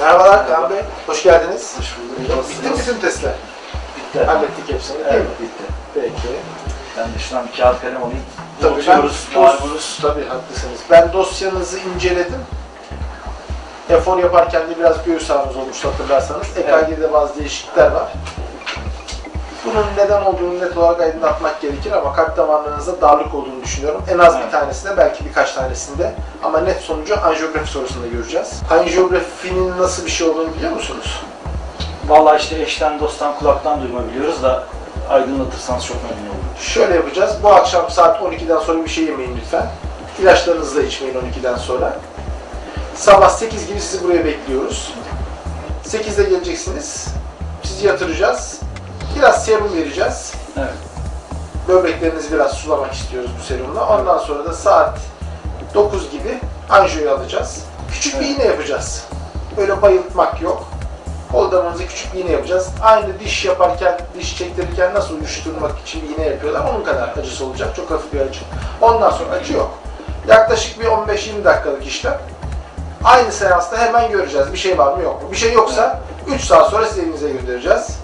Merhabalar Kaan Bey, hoş geldiniz. Hoş bulduk. Bitti mi bütün testler? Bitti. Hallettik hepsini? Evet, bitti. Peki. Ben de şuradan bir kağıt kalem alayım. Tabii ben dos- malumunuz. tabii haklısınız. Ben dosyanızı inceledim. Efor yaparken de biraz göğüs ağrınız olmuştu hatırlarsanız. EKG'de bazı değişiklikler var. Bunun neden olduğunu net olarak aydınlatmak gerekir ama kalp damarlarınızda darlık olduğunu düşünüyorum. En az bir Evet. tanesinde, belki birkaç tanesinde. Ama net sonucu anjiyografi sorusunda göreceğiz. Anjiyografinin nasıl bir şey olduğunu biliyor musunuz? Vallahi işte eşten, dosttan, kulaktan duyma biliyoruz da aydınlatırsanız çok memnun olurum. Şöyle yapacağız. Bu akşam saat 12'den sonra bir şey yemeyin lütfen. İlaçlarınızı da içmeyin 12'den sonra. Sabah 8 gibi sizi buraya bekliyoruz. 8'de geleceksiniz. Sizi yatıracağız. Biraz serum vereceğiz. Evet. Böbreklerinizi biraz sulamak istiyoruz bu serumla. Ondan sonra da saat 9 gibi anjiyoyu alacağız. Küçük bir Evet. iğne yapacağız. Böyle bayıltmak yok. Kol damarınıza küçük bir iğne yapacağız. Aynı diş yaparken, diş çektirirken nasıl uyuşturmak için bir iğne yapıyorlar. Onun kadar acısı olacak. Çok hafif bir acı. Ondan sonra acı yok. Yaklaşık bir 15-20 dakikalık işlem. Aynı seansta hemen göreceğiz. Bir şey var mı yok mu? Bir şey yoksa 3 saat sonra sizi evinize göndereceğiz.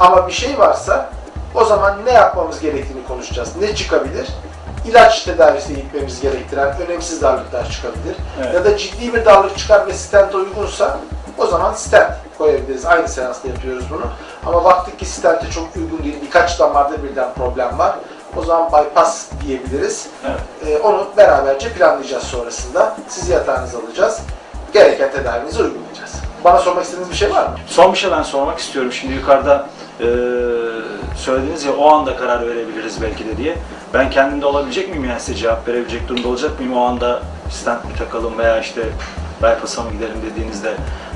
Ama bir şey varsa o zaman ne yapmamız gerektiğini konuşacağız. Ne çıkabilir? İlaç tedavisine gitmemiz gerektiren önemsiz darlıklar çıkabilir. Evet. Ya da ciddi bir darlık çıkar ve stent uygunsa o zaman stent koyabiliriz. Aynı seansta yapıyoruz bunu. Ama baktık ki stente çok uygun değil. Birkaç damarda birden problem var. O zaman bypass diyebiliriz. Evet. Ee, onu beraberce planlayacağız sonrasında. Sizi yatağınıza alacağız. Gereken tedavinizi uygulayacağız. Bana sormak istediğiniz bir şey var mı? Son bir şey ben sormak istiyorum. Şimdi yukarıda eee söylediniz ya o anda karar verebiliriz belki de diye. Ben kendimde olabilecek miyim yani size cevap verebilecek durumda olacak mıyım? O anda stent mi takalım veya işte bypass'a mı gidelim dediğinizde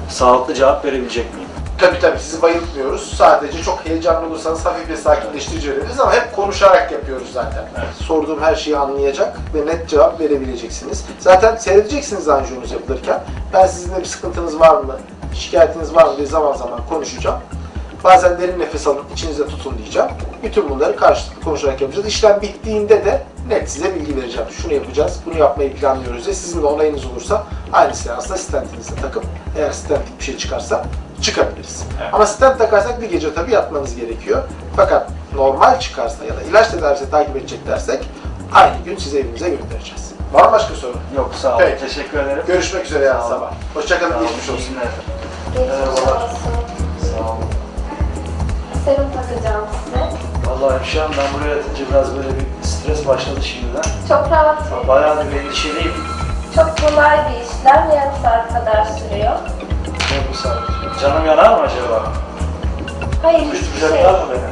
sağlıklı cevap verebilecek miyim? Tabii tabii sizi bayıltmıyoruz. Sadece çok heyecanlı olursanız hafif bir sakinleştirici verebiliriz ama hep konuşarak yapıyoruz zaten. Evet. Sorduğum her şeyi anlayacak ve net cevap verebileceksiniz. Zaten seyredeceksiniz anjiyonuz yapılırken. Ben sizinle bir sıkıntınız var mı, şikayetiniz var mı diye zaman zaman konuşacağım. Bazen derin nefes alın, içinize tutun diyeceğim. Bütün bunları karşılıklı konuşarak yapacağız. İşlem bittiğinde de net size bilgi vereceğim. Şunu yapacağız, bunu yapmayı planlıyoruz diye. Sizin de onayınız olursa aynı seansta stentinizi takıp eğer stentlik bir şey çıkarsa çıkabiliriz. Evet. Ama stent takarsak bir gece tabii yatmanız gerekiyor. Fakat normal çıkarsa ya da ilaç tedavisi takip edecek dersek aynı gün sizi evinize göndereceğiz. Var mı başka soru? Yok sağ olun. Peki. Teşekkür ederim. Görüşmek üzere yarın sabah. Hoşçakalın, geçmiş İyi olsun. Merhabalar. olsun. Sağ olun. Serum takacağım size. Vallahi şu an ben buraya yatınca biraz böyle bir stres başladı şimdiden. Çok rahat, Bayağı bir endişeliyim. çok kolay bir işlem. Yarım saat kadar sürüyor. Ne bu saat? Canım yanar mı acaba? Hayır, Hiçbir şey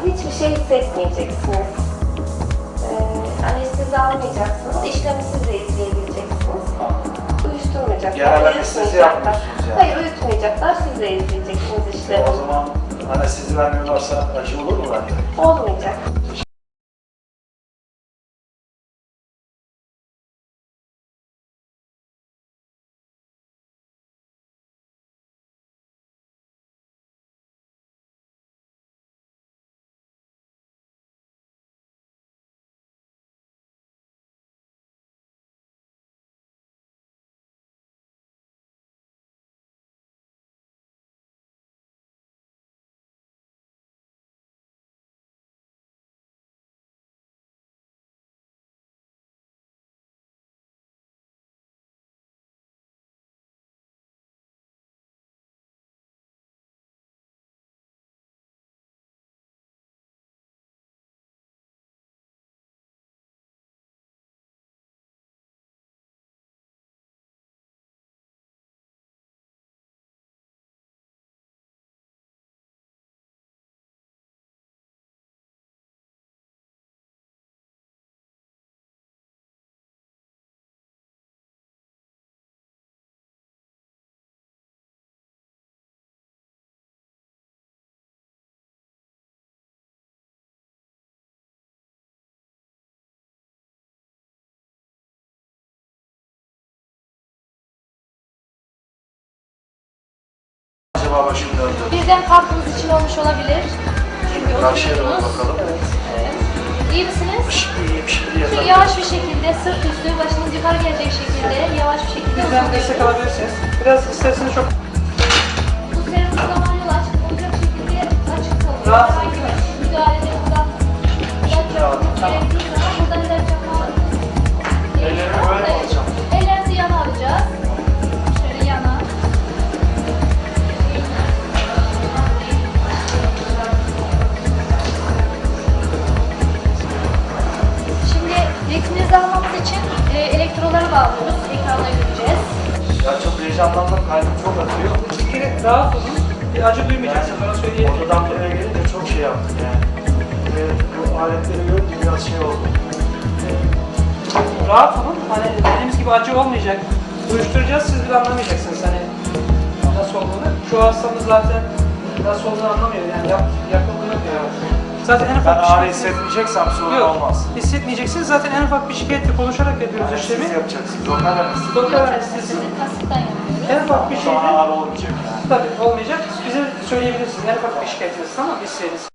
hiçbir şey hissetmeyeceksiniz. Ee, anestezi almayacaksınız. İşlemi siz de izleyebileceksiniz. Uyuşturmayacaklar. Genel anestezi yapmıyorsunuz yani. Hayır, uyutmayacaklar. Siz de izleyeceksiniz işlemi. O zaman anestezi vermiyorlarsa acı olur mu bende? Olmayacak. acaba başında? Bizden kalktığınız için olmuş olabilir. Çünkü Karşıya doğru bakalım. Evet. evet. İyi misiniz? Şimdi iyiyim, şimdi Şimdi yavaş bir şekilde sırt üstü başınız yukarı gelecek şekilde yavaş bir şekilde Bizden destek alabilirsiniz. Biraz isterseniz çok Omuzlarınız zaman yol açık, olacak şekilde açık kalın. Rahatsız. Rahat olun. Bir acı duymayacaksın bana söyleyebilirim. Odadan buraya gelince çok şey yaptım yani. Ve bu aletleri görünce biraz şey oldu. Rahat olun. Hani dediğimiz gibi acı olmayacak. Uyuşturacağız siz bile anlamayacaksınız hani nasıl olduğunu. Şu hastamız zaten nasıl olduğunu anlamıyor yani yap, yapıldığını diyor. Zaten en Ben ufak bir ağrı hissetmeyeceksem sorun Yok, olmaz. hissetmeyeceksiniz. Zaten en ufak bir şikayetle konuşarak yapıyoruz işlemi. Siz yapacaksınız, onlar anestezi. Doktor anestezi. En ufak bir O zaman şeyde ağrı olmayacak yani. Tabii olmayacak. Bize söyleyebilirsiniz. Ufak bir şikayetiniz tamam mı? İsteğiniz.